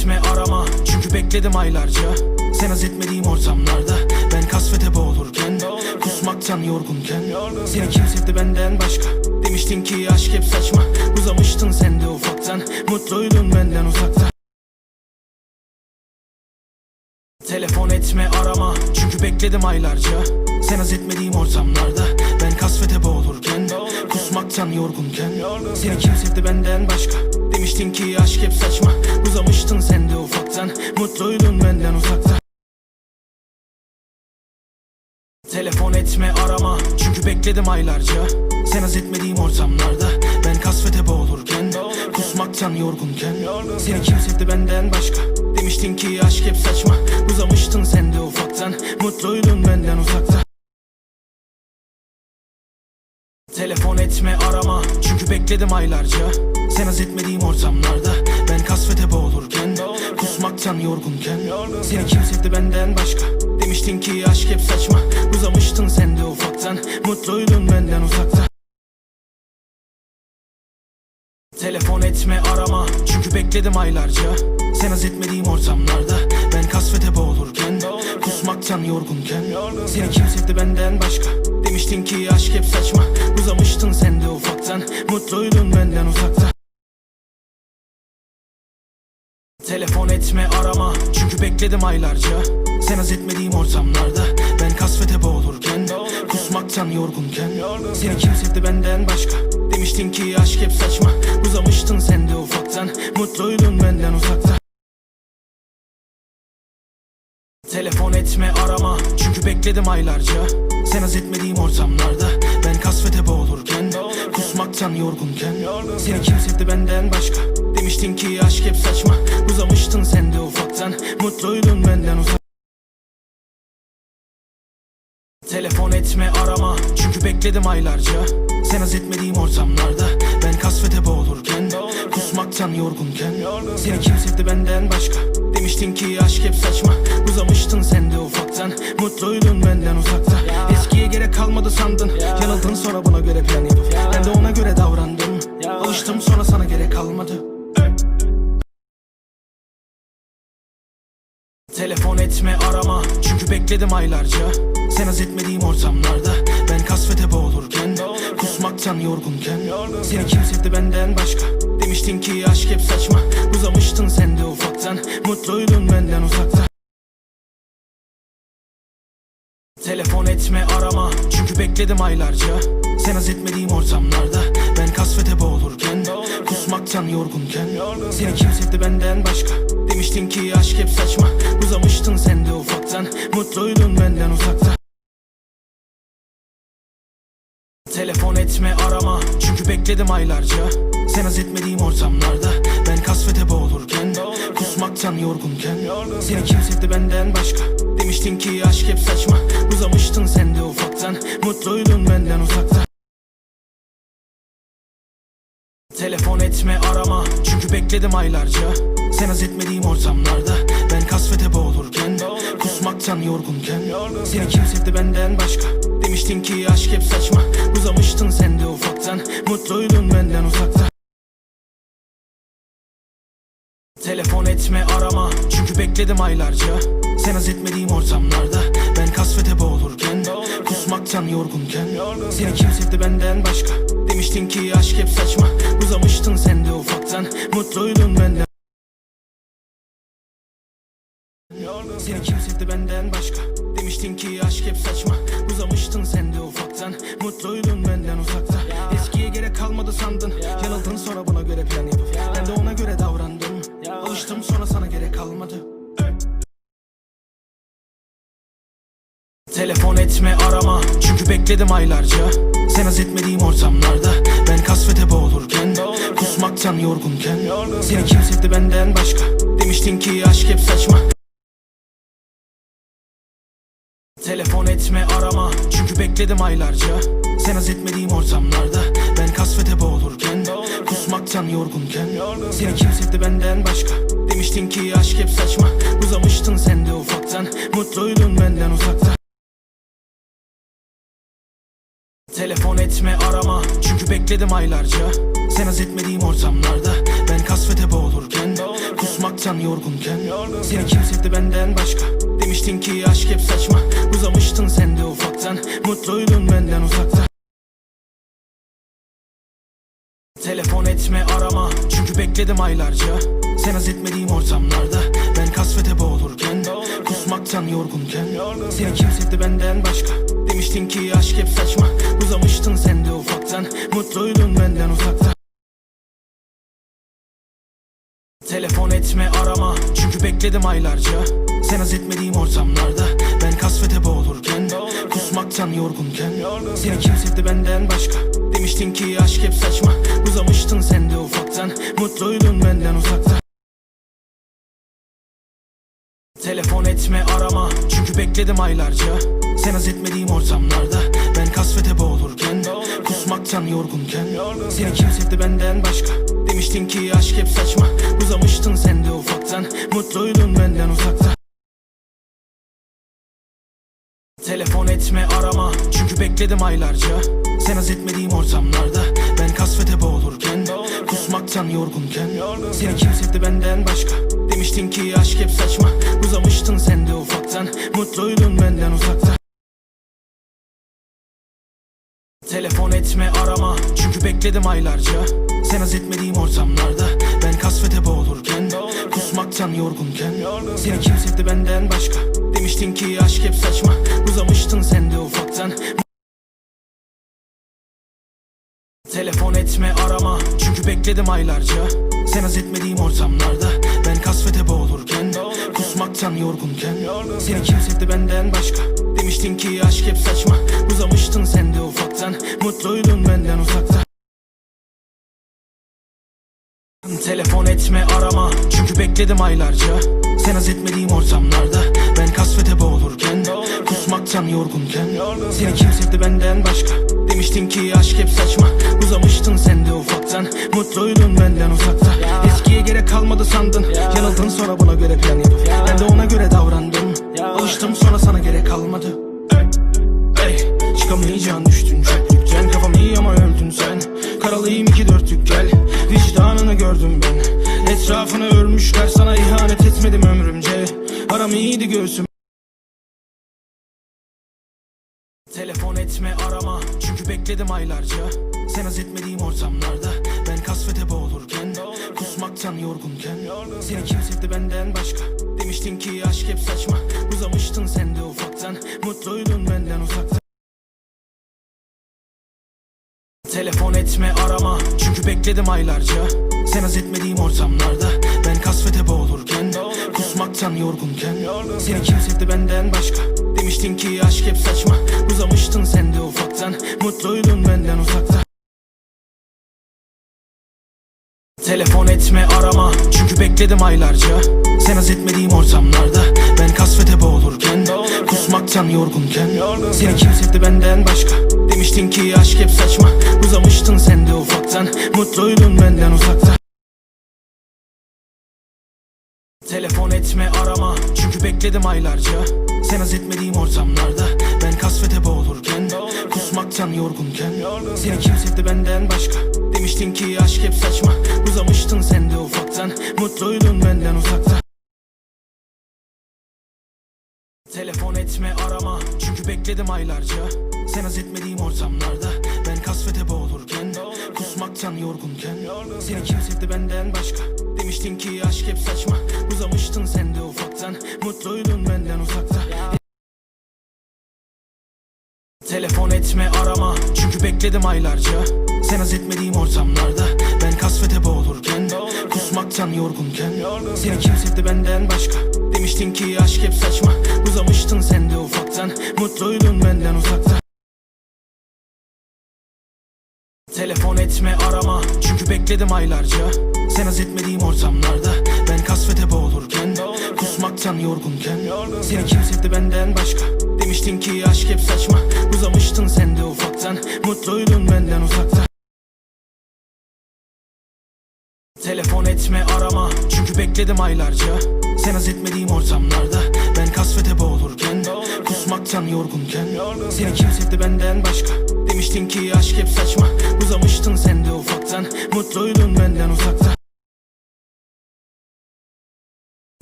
etme arama. Çünkü bekledim aylarca. Sen haz etmediğim ortamlarda Ben kasvete boğulurken Kusmaktan yorgunken. Seni kim sevdi benden başka. Demiştin ki aşk hep saçma. Uzamıştın sen de ufaktan. Mutluydun benden uzakta Telefon etme arama. Çünkü bekledim aylarca. Sen haz etmediğim ortamlarda Ben kasvete boğulurken Kusmaktan yorgunken. Seni kim sevdi benden başka Demiştin ki aşk hep saçma. Uzamıştın sen de ufaktan. Mutluydun benden uzakta Telefon etme arama. Çünkü bekledim aylarca. Sen haz etmediğim ortamlarda. Ben kasvete boğulurken Kusmaktan yorgunken. Seni kim sevdi benden başka? Demiştin ki aşk hep saçma. Uzamıştın sen de ufaktan. Mutluydun benden uzakta Telefon etme arama. Çünkü bekledim aylarca Haz etmediğim ortamlarda Ben kasvete boğulurken Kusmaktan yorgunken Seni kim sevdi benden başka? Demiştin ki aşk hep saçma Uzamıştın sen de ufaktan Mutluydun benden uzakta. Telefon etme arama Çünkü bekledim aylarca. Sen haz etmediğim ortamlarda Ben kasvete boğulurken Kusmaktan yorgunken Seni kim sevdi benden başka? Demiştin ki aşk hep saçma Uzamıştın sen de ufaktan bekledim aylarca. Sen haz etmediğim ortamlarda Ben kasvete boğulurken Kusmaktan yorgunken. Seni kim sevdi benden başka? Demiştin ki aşk hep saçma. Uzamıştın sen de ufaktan. Mutluydun benden uzakta. Telefon etme arama. Çünkü bekledim aylarca. Sen haz etmediğim ortamlarda Ben kasvete boğulurken Kusmaktan yorgunken. Seni kim sevdi benden başka Demiştin ki aşk hep saçma. Uzamıştın sen de ufaktan. Mutluydun benden uzak. Telefon etme arama. Çünkü bekledim aylarca. Sen haz etmediğim ortamlarda. Ben kasvete boğulurken Kusmaktan yorgunken. Seni kim sevdi benden başka? Demiştin ki aşk hep saçma. Uzamıştın sen de ufaktan. Mutluydun benden uzakta. Eskiye gerek kalmadı sandın. Yanıldın sonra buna göre plan yapıp. Ben de ona göre davrandım Alıştım sonra sana gerek kalmadı Telefon etme arama. Çünkü bekledim aylarca. Sen haz etmediğim ortamlarda. Ben kasvete boğulurken Kusmaktan yorgunken. Seni kim sevdi benden başka? Demiştin ki aşk hep saçma. Uzamıştın sen de ufaktan. Mutluydun benden uzakta. Telefon etme arama. Çünkü bekledim aylarca. Sen haz etmediğim ortamlarda. Ben kasvete boğulurken Kusmaktan yorgunken Seni kim sevdi benden başka? Demiştin ki aşk hep saçma. Uzamıştın sen de ufaktan. Mutluydun benden uzakta. Telefon etme arama. Çünkü bekledim aylarca. Sen haz etmediğim ortamlarda. Ben kasvete boğulurken Kusmaktan yorgunken Seni kim sevdi benden başka? Demiştin ki aşk hep saçma. Uzamıştın sen de ufaktan. Mutluydun benden uzakta Telefon etme arama. Çünkü bekledim aylarca. Sen haz etmediğim ortamlarda. Ben kasvete boğulurken Kusmaktan yorgunken. Seni kim sevdi benden başka. Demiştin ki aşk hep saçma. Uzamıştın sen de ufaktan. Mutluydun benden uzakta Telefon etme arama. Çünkü bekledim aylarca. Sen haz etmediğim ortamlarda. Ben kasvete boğulurken Kusmaktan yorgunken. Seni kim sevdi benden başka Demiştin ki aşk hep saçma. Uzamıştın sen de ufaktan. Mutluydun benden. Seni kim sevdi benden başka? Demiştin ki aşk hep saçma. Uzamıştın sen de ufaktan. Mutluydun benden uzakta. Eskiye gerek kalmadı sandın. Yanıldın sonra buna göre plan yapıp. Ben de ona göre davrandım Alıştım sonra sana gerek kalmadı. Telefon etme arama bekledim aylarca. Sen haz etmediğim ortamlarda Ben kasvete boğulurken Kusmaktan yorgunken Seni kim sevdi benden başka? Demiştin ki aşk hep saçma. Telefon etme arama. Çünkü bekledim aylarca. Sen haz etmediğim ortamlarda Ben kasvete boğulurken Kusmaktan yorgunken Seni kim sevdi benden başka? Demiştin ki aşk hep saçma. Uzamıştın sen de ufaktan. Mutluydun benden uzakta Telefon etme arama. Çünkü bekledim aylarca. Sen haz etmediğim ortamlarda Ben kasvete boğulurken Kusmaktan yorgunken. Seni kim sevdi benden başka? Demiştin ki aşk hep saçma. Uzamıştın sen de ufaktan. Mutluydun benden uzakta. Telefon etme arama. Çünkü bekledim aylarca. Sen haz etmediğim ortamlarda Ben kasvete boğulurken Kusmaktan yorgunken. Seni kim sevdi benden başka? Demiştin ki aşk hep saçma Uzamıştın sen de ufaktan. Mutluydun benden uzakta Telefon etme arama. Çünkü bekledim aylarca. Sen haz etmediğim ortamlarda. Ben kasvete boğulurken Kusmaktan yorgunken. Seni kim sevdi benden başka. Demiştin ki aşk hep saçma. Uzamıştın sen de ufaktan. Mutluydun benden uzakta Telefon etme arama. Çünkü bekledim aylarca. Sen haz etmediğim ortamlarda kasvete boğulurken Kusmaktan yorgunken. Seni kim sevdi benden başka? Demiştin ki aşk hep saçma. Uzamıştın sen de ufaktan. Mutluydun benden uzakta. Telefon etme arama. Çünkü bekledim aylarca. Sen haz etmediğim ortamlarda. Ben kasvete boğulurken Kusmaktan yorgunken. Seni kim sevdi benden başka? Demiştin ki aşk hep saçma. Uzamıştın sen de ufaktan. Mutluydun benden uzakta Telefon etme arama. Çünkü bekledim aylarca. Sen haz etmediğim ortamlarda Ben kasvete boğulurken Kusmaktan yorgunken. Seni kim sevdi benden başka? Demiştin ki aşk hep saçma. Uzamıştın sen de ufaktan. Telefon etme arama. Çünkü bekledim aylarca. Sen haz etmediğim ortamlarda Ben kasvete boğulurken Kusmaktan yorgunken. Seni kim sevdi benden başka Demiştin ki aşk hep saçma. Uzamıştın sen de ufaktan. Mutluydun benden uzakta Telefon etme arama. Çünkü bekledim aylarca. Sen haz etmediğim ortamlarda. Ben kasvete boğulurken Kusmaktan yorgunken. Seni kim sevdi benden başka? Demiştin ki aşk hep saçma. Uzamıştın sen de ufaktan. Mutluydun benden uzakta. Eskiye gerek kalmadı sandın. Yanıldın sonra buna göre plan göğsüm Telefon etme arama. Çünkü bekledim aylarca. Sen haz etmediğim ortamlarda. Ben kasvete boğulurken Kusmaktan yorgunken. Seni kim sevdi benden başka? Demiştin ki aşk hep saçma. Uzamıştın sen de ufaktan. Mutluydun benden uzakta Telefon etme arama. Çünkü bekledim aylarca. Sen haz etmediğim ortamlarda. Ben kasvete boğulurken Kusmaktan yorgunken. Seni kim sevdi benden başka? Demiştin ki aşk hep saçma. Uzamıştın sen de ufaktan. Mutluydun benden uzakta. Telefon etme arama. Çünkü bekledim aylarca. Sen haz etmediğim ortamlarda. Ben kasvete boğulurken Kusmaktan yorgunken Seni kim sevdi benden başka? Demiştin ki aşk hep saçma. Uzamıştın sen de ufaktan. Mutluydun benden uzakta. Telefon etme arama. Çünkü bekledim aylarca. Sen haz etmediğim ortamlarda. Ben kasvete boğulurken Kusmaktan yorgunken Seni kim sevdi benden başka? Demiştin ki aşk hep saçma. Uzamıştın sen de ufaktan. Mutluydun benden uzakta Telefon etme arama. Çünkü bekledim aylarca. Sen haz etmediğim ortamlarda. Ben kasvete boğulurken Kusmaktan yorgunken. Seni kim sevdi benden başka? Demiştin ki aşk hep saçma. Uzamıştın sen de ufaktan. Mutluydun benden uzakta. Telefon etme arama. Çünkü bekledim aylarca. Sen haz etmediğim ortamlarda. Ben kasvete boğulurken Kusmaktan yorgunken. Seni kim sevdi benden başka Demiştin ki aşk hep saçma. Uzamıştın sen de ufaktan. Mutluydun benden uzakta Telefon etme arama. Çünkü bekledim aylarca. Sen haz etmediğim ortamlarda. Ben kasvete boğulurken Kusmaktan yorgunken. Seni kim sevdi benden başka? Demiştin ki aşk hep saçma. Uzamıştın sen de ufaktan. Mutluydun benden uzakta Telefon etme arama. Çünkü bekledim aylarca. Sen haz etmediğim ortamlarda. Ben kasvete boğulurken Kusmaktan yorgunken. Seni kim sevdi benden başka? Demiştin ki aşk hep saçma. Uzamıştın sen de ufaktan. Mutluydun benden uzakta.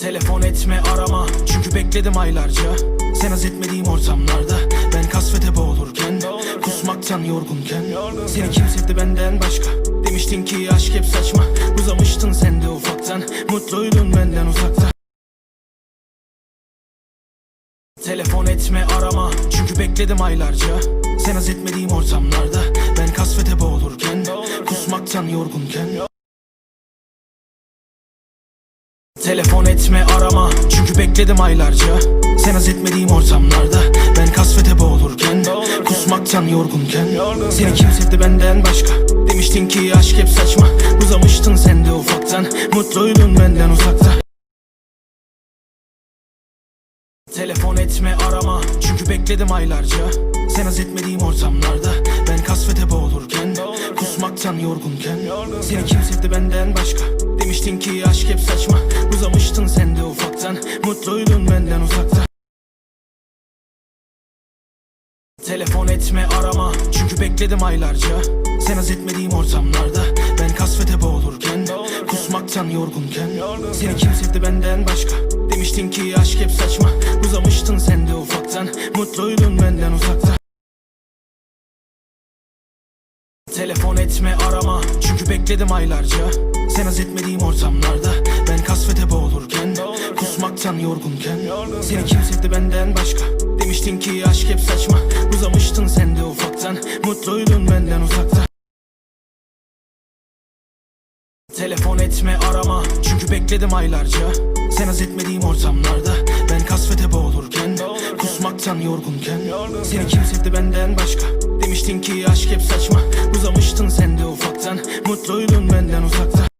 Telefon etme arama. Çünkü bekledim aylarca. Sen haz etmediğim ortamlarda. Ben kasvete boğulurken Kusmaktan yorgunken. Seni kim sevdi benden başka? Demiştin ki aşk hep saçma Uzamıştın sen de ufaktan. Mutluydun benden uzakta Telefon etme arama. Çünkü bekledim aylarca. Sen haz etmediğim ortamlarda. Ben kasvete boğulurken. Kusmaktan yorgunken. Telefon etme arama. Çünkü bekledim aylarca. Sen haz etmediğim ortamlarda Kusmaktan yorgunken Seni kim sevdi benden başka? Demiştin ki aşk hep saçma. Uzamıştın sen de ufaktan. Mutluydun benden uzakta. Telefon etme arama. Çünkü bekledim aylarca. Sen haz etmediğim ortamlarda. Ben kasvete boğulurken Kusmaktan yorgunken Seni kim sevdi benden başka? Demiştin ki aşk hep saçma. Uzamıştın sen de ufaktan. Mutluydun benden uzakta etme arama. Çünkü bekledim aylarca. Sen haz etmediğim ortamlarda. Ben kasvete boğulurken Kusmaktan yorgunken. Seni kim sevdi benden başka? Demiştin ki aşk hep saçma. Uzamıştın sen de ufaktan. Mutluydun benden uzakta. Telefon etme arama. Çünkü bekledim aylarca. Sen haz etmediğim ortamlarda. Ben kasvete boğulurken Kusmaktan yorgunken. Seni kim sevdi benden başka? Demiştin ki aşk hep saçma Uzamıştın sen de ufaktan. Mutluydun benden uzakta. Telefon etme arama. Çünkü bekledim aylarca. Sen haz etmediğim ortamlarda. Ben kasvete boğulurken Kusmaktan yorgunken. Seni kim sevdi benden başka? Demiştin ki aşk hep saçma. Uzamıştın sen de ufaktan. Mutluydun benden uzakta